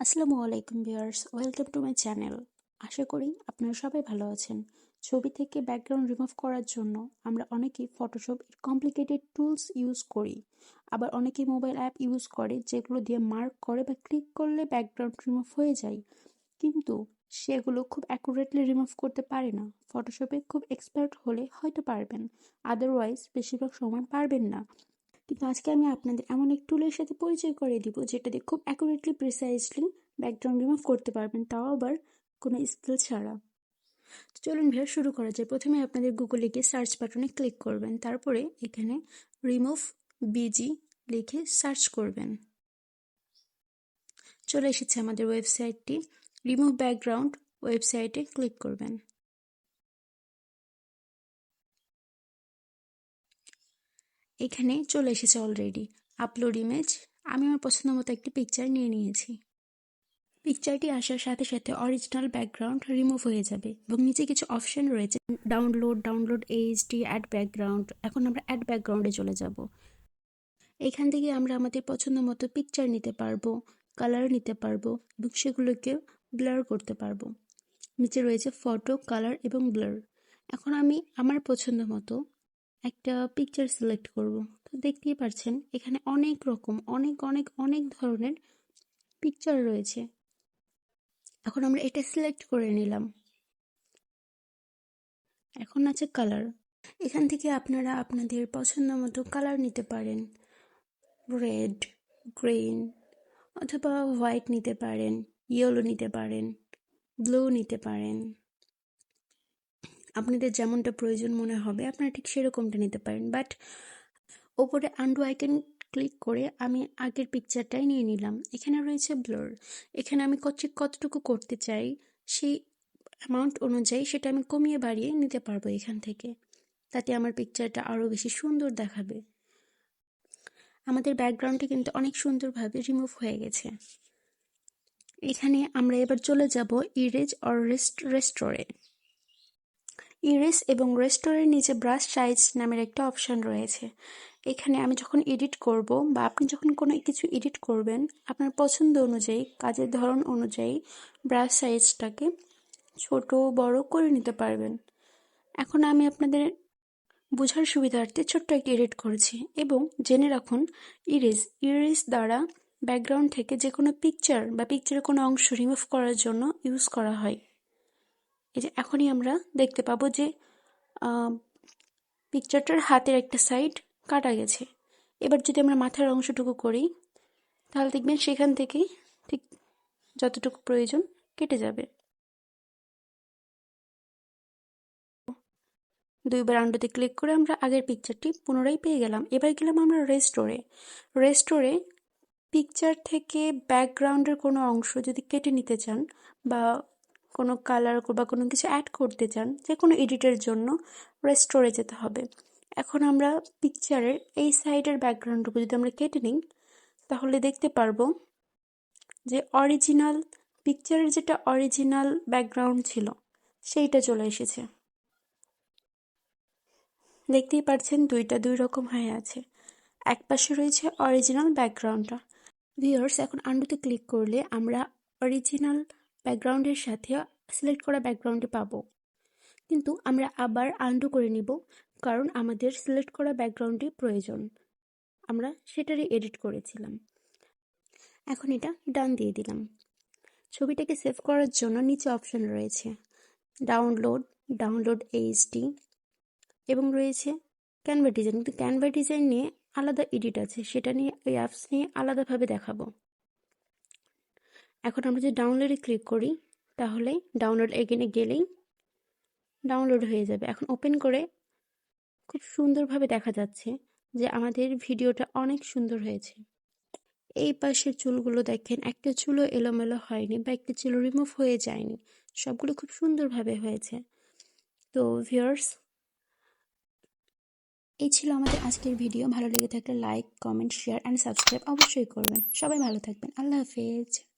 আসসালামু আলাইকুম viewers, welcome to my channel. আশা করি আপনারা সবাই ভালো আছেন। ছবি থেকে ব্যাকগ্রাউন্ড রিমুভ করার জন্য আমরা অনেকেই ফটোশপ কমপ্লিকেটেড টুলস ইউজ করি। আবার অনেকেই মোবাইল অ্যাপ ইউজ করে, যেগুলো দিয়ে মার্ক করে বা ক্লিক করলে ব্যাকগ্রাউন্ড রিমুভ হয়ে যায়। কিন্তু সেগুলো খুব অ্যাকুরেটলি রিমুভ করতে পারে না। ফটোশপে খুব এক্সপার্ট হলে হয়তো পারবেন। আদারওয়াইজ বেশিরভাগ সময় পারবেন না। কিন্তু আজকে আমি আপনাদের এমন এক টুলের সাথে পরিচয় করিয়ে দিব যেটা দিয়ে খুব অ্যাকুরেটলি প্রিসাইজলি ব্যাকগ্রাউন্ড রিমুভ করতে পারবেন, তাও আবার কোনো স্কিল ছাড়া। চলুন ভিডিও শুরু করা যায় প্রথমে আপনাদের গুগলে গিয়ে সার্চ বাটনে ক্লিক করবেন, তারপরে এখানে রিমুভ বিজি লিখে সার্চ করবেন। চলে এসেছে আমাদের ওয়েবসাইটটি রিমুভ ব্যাকগ্রাউন্ড ওয়েবসাইটে ক্লিক করবেন। এখানে চলে এসেছে অলরেডি আপলোড ইমেজ আমি আমার পছন্দ মতো একটি পিকচার নিয়ে নিয়েছি। পিকচারটি আসার সাথে সাথে অরিজিনাল ব্যাকগ্রাউন্ড রিমুভ হয়ে যাবে এবং নিচে কিছু অপশন রয়েছে। Download download HD add background এখন আমরা অ্যাড ব্যাকগ্রাউন্ডে চলে যাব। এখান থেকে আমরা আমাদের পছন্দ মতো পিকচার নিতে পারব কালার নিতে পারব এবং সেগুলোকে ব্লার করতে পারব। নিচে রয়েছে ফটো কালার এবং ব্লার এখন আমি আমার পছন্দ মতো একটা পিকচার সিলেক্ট করব। তো দেখতেই পাচ্ছেন এখানে অনেক রকম, অনেক অনেক অনেক ধরনের পিকচার রয়েছে। এখন আমরা এটা সিলেক্ট করে নিলাম। এখন আছে কালার এখান থেকে আপনারা আপনাদের পছন্দ মতো কালার নিতে পারেন। রেড গ্রিন অথবা হোয়াইট নিতে পারেন ইয়েলো নিতে পারেন ব্লু নিতে পারেন। আপনাদের যেমনটা প্রয়োজন মনে হবে, আপনারা ঠিক সেরকমটা নিতে পারেন। বাট ওপরে আন্ডু আইকন ক্লিক করে আমি আগের পিকচারটাই নিয়ে নিলাম। এখানে রয়েছে ব্লার এখানে আমি ঠিক কতটুকু করতে চাই, সেই অ্যামাউন্ট অনুযায়ী সেটা আমি কমিয়ে বাড়িয়ে নিতে পারব এখান থেকে। তাতে আমার পিকচারটা আরও বেশি সুন্দর দেখাবে। আমাদের ব্যাকগ্রাউন্ডটি কিন্তু অনেক সুন্দরভাবে রিমুভ হয়ে গেছে। এখানে আমরা এবার চলে যাব erase or rest restore erase এবং রেস্টোরের নিচে ব্রাশ সাইজ নামের একটা অপশন রয়েছে। এখানে আমি যখন এডিট করব বা আপনি যখন কোনো কিছু এডিট করবেন, আপনার পছন্দ অনুযায়ী, কাজের ধরন অনুযায়ী ব্রাশ সাইজটাকে ছোট, বড় করে নিতে পারবেন। এখন আমি আপনাদের বোঝার সুবিধার্থে ছোট্ট একটি এডিট করেছি এবং জেনে রাখুন ইরেজ ইরেজ দ্বারা ব্যাকগ্রাউন্ড থেকে যে কোনো পিকচার বা পিকচারের কোনো অংশ রিমুভ করার জন্য ইউজ করা হয়। এই যে এখনই আমরা দেখতে পাবো যে পিকচারটার হাতের একটা সাইড কাটা গেছে। এবার যদি আমরা মাথার অংশটুকু করি, তাহলে দেখবেন সেখান থেকেই ঠিক যতটুকু প্রয়োজন কেটে যাবে। দুইবার আন্ডোতে ক্লিক করে আমরা আগের পিকচারটি পুনরায় পেয়ে গেলাম। এবার গেলাম আমরা রেস্টোরে রেস্টোরে পিকচার থেকে ব্যাকগ্রাউন্ডের কোনো অংশ যদি কেটে নিতে চান বা কোনো কালার বা কোনো কিছু অ্যাড করতে চান যে কোনো এডিটের জন্য রেস্টোরে যেতে হবে। এখন আমরা পিকচারের এই সাইডের ব্যাকগ্রাউন্ডটুকু যদি আমরা কেটে নিই, তাহলে দেখতে পারব যে অরিজিনাল পিকচারের যেটা অরিজিনাল ব্যাকগ্রাউন্ড ছিল, সেইটা চলে এসেছে। দেখতেই পাচ্ছেন দুইটা দুই রকম হয়ে আছে। এক পাশে রয়েছে অরিজিনাল ব্যাকগ্রাউন্ডটা ভিউয়ার্স এখন আন্ডুতে ক্লিক করলে আমরা অরিজিনাল ব্যাকগ্রাউন্ডের সাথে সিলেক্ট করা ব্যাকগ্রাউন্ডে পাবো। কিন্তু আমরা আবার আন্ডু করে নিব, কারণ আমাদের সিলেক্ট করা ব্যাকগ্রাউন্ডে প্রয়োজন। আমরা সেটারই এডিট করেছিলাম। এখন এটা ডান দিয়ে দিলাম। ছবিটাকে সেভ করার জন্য নিচে অপশন রয়েছে ডাউনলোড ডাউনলোড এইচডি এবং রয়েছে ক্যানভা ডিজাইন কিন্তু ক্যানভা ডিজাইন নিয়ে আলাদা এডিট আছে, সেটা নিয়ে ওই অ্যাপস নিয়ে আলাদাভাবে দেখাবো। এখন আমরা যদি ডাউনলোডে ক্লিক করি, তাহলে ডাউনলোড এগেনে গেলেই ডাউনলোড হয়ে যাবে। এখন ওপেন করে খুব সুন্দরভাবে দেখা যাচ্ছে যে আমাদের ভিডিওটা অনেক সুন্দর হয়েছে। এই পাশের চুলগুলো দেখেন, একটা চুলও এলোমেলো হয়নি বা একটা চুল রিমুভ হয়ে যায়নি। সবগুলো খুব সুন্দরভাবে হয়েছে। তো ভিউয়ার্স এই ছিল আমাদের আজকের ভিডিও। ভালো লেগে থাকলে like comment share and subscribe অবশ্যই করবেন। সবাই ভালো থাকবেন। আল্লাহ হাফেজ।